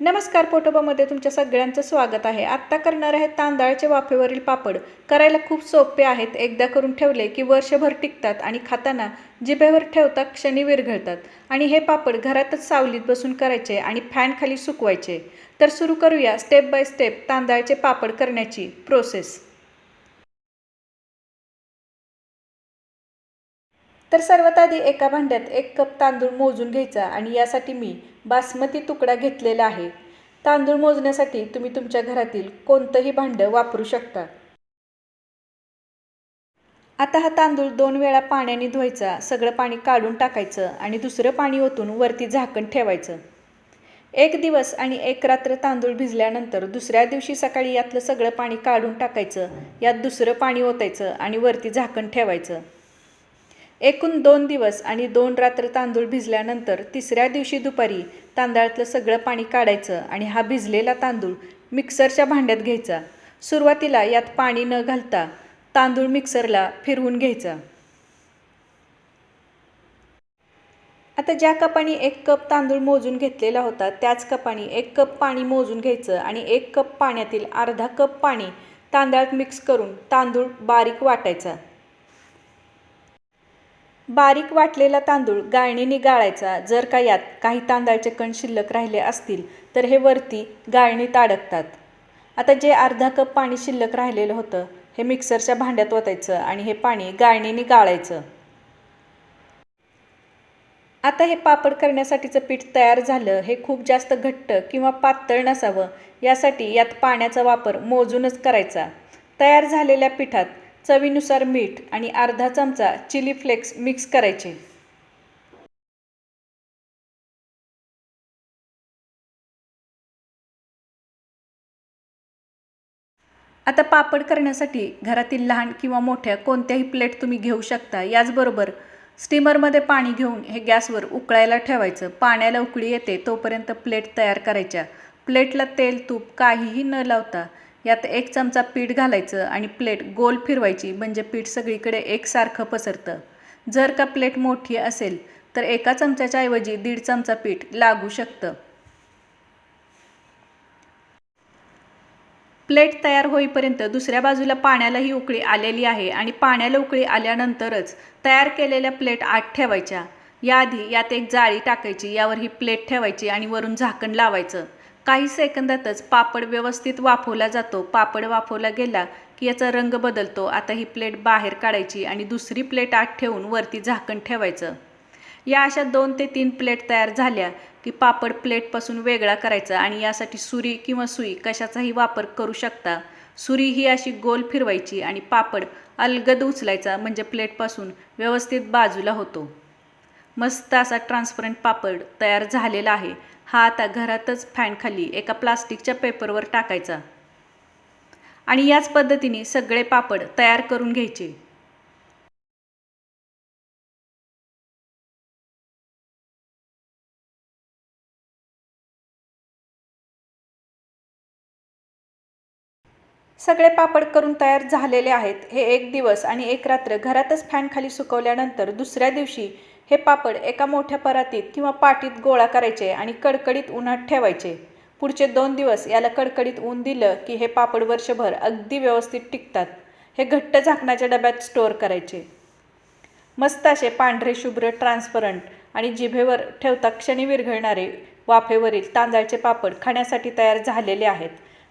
नमस्कार पोटोबामध्ये तुमच्या सगळ्यांचं स्वागत आहे. आत्ता करणार आहे तांदळाचे वाफेवरील पापड. करायला खूप सोपे आहेत. एकदा करून ठेवले की वर्षभर टिकतात आणि खाताना जिभेवर ठेवता क्षणी विरघळतात. आणि हे पापड घरातच सावलीत बसून करायचे आणि फॅन खाली सुकवायचे. तर सुरू करूया स्टेप बाय स्टेप तांदळाचे पापड करण्याची प्रोसेस. तर सर्वात आधी एका भांड्यात एक कप तांदूळ मोजून घ्यायचा आणि यासाठी मी बासमती तुकडा घेतलेला आहे. तांदूळ मोजण्यासाठी तुम्ही तुमच्या घरातील कोणतंही भांडं वापरू शकता. आता हा तांदूळ दोन वेळा पाण्याने धुवायचा सगळं पाणी काढून टाकायचं आणि दुसरं पाणी ओतून वरती झाकण ठेवायचं. एक दिवस आणि एक रात्र तांदूळ भिजल्यानंतर दुसऱ्या दिवशी सकाळी यातलं सगळं पाणी काढून टाकायचं यात दुसरं पाणी ओतायचं आणि वरती झाकण ठेवायचं. एकूण दोन दिवस आणि दोन रात्र तांदूळ भिजल्यानंतर तिसऱ्या दिवशी दुपारी तांदळातलं सगळं पाणी काढायचं आणि हा भिजलेला तांदूळ मिक्सरच्या भांड्यात घ्यायचा. सुरुवातीला यात पाणी न घालता तांदूळ मिक्सरला फिरवून घ्यायचा. आता ज्या कपाने एक कप तांदूळ मोजून घेतलेला होता त्याच कपाने एक कप पाणी मोजून घ्यायचं आणि एक कप पाण्यातील अर्धा कप पाणी तांदळात मिक्स करून तांदूळ बारीक वाटायचा. बारीक वाटलेला तांदूळ गाळणीने गाळायचा. जर का यात काही तांदळाचे कण शिल्लक राहिले असतील तर हे वरती गाळणीत अडकतात आता जे अर्धा कप पाणी शिल्लक राहिलेलं होतं हे मिक्सरच्या भांड्यात ओतायचं आणि हे पाणी गाळणीने गाळायचं. आता हे पापड करण्यासाठीचं पीठ तयार झालं हे खूप जास्त घट्ट किंवा पातळ नसावं यासाठी यात पाण्याचा वापर मोजूनच करायचा. तयार झालेल्या पिठात चवीनुसार मीठ आणि अर्धा चमचा चिली फ्लेक्स मिक्स करायचे. आता पापड करण्यासाठी घरातील लहान किंवा मोठ्या कोणत्याही प्लेट तुम्ही घेऊ शकता. याचबरोबर स्टीमरमध्ये पाणी घेऊन हे गॅसवर उकळायला ठेवायचं. पाण्याला उकळी येते तोपर्यंत प्लेट तयार करायच्या. प्लेटला तेल तूप काहीही न लावता यात एक चमचा पीठ घालायचं आणि प्लेट गोल फिरवायची म्हणजे पीठ सगळीकडे एकसारखं पसरतं. जर का प्लेट मोठी असेल तर एका चमच्याच्या ऐवजी दीड चमचा पीठ लागू शकतं. प्लेट तयार होईपर्यंत दुसऱ्या बाजूला पाण्यालाही उकळी आलेली आहे आणि पाण्याला उकळी आल्यानंतरच तयार केलेल्या प्लेट आत ठेवायच्या. याआधी यात एक जाळी टाकायची यावर ही प्लेट ठेवायची आणि वरून झाकण लावायचं. काही सेकंदातच पापड व्यवस्थित वाफवला जातो. पापड वाफवला गेला की याचा रंग बदलतो. आता ही प्लेट बाहेर काढायची आणि दुसरी प्लेट आत ठेवून वरती झाकण ठेवायचं. या अशा दोन ते तीन प्लेट तयार झाल्या की पापड प्लेटपासून वेगळा करायचा आणि यासाठी सुरी किंवा सुई कशाचाही वापर करू शकता. सुरी ही अशी गोल फिरवायची आणि पापड अलगद उचलायचा म्हणजे प्लेटपासून व्यवस्थित बाजूला होतो. मस्त असा ट्रान्सपरंट पापड तयार झालेला आहे. हा आता घरातच फॅनखाली एका प्लास्टिकच्या पेपरवर टाकायचा. आणि याच पद्धतीने सगळे पापड तयार करून घ्यायचे. सगळे पापड करून तयार झालेले आहेत. हे एक दिवस आणि एक रात्र घरातच फॅनखाली सुकवल्यानंतर दुसऱ्या दिवशी हे पापड एका मोठ्या परातीत किंवा पाटीत गोळा करायचे आणि कडकडीत उन्हात ठेवायचे. पुढचे दोन दिवस याला कडकडीत ऊन दिलं की हे पापड वर्षभर अगदी व्यवस्थित टिकतात. हे घट्ट झाकणाच्या डब्यात स्टोअर करायचे. मस्त असे पांढरे शुभ्र ट्रान्सपरंट आणि जिभेवर ठेवता क्षणी विरघळणारे वाफेवरील तांदळाचे पापड खाण्यासाठी तयार झालेले आहेत.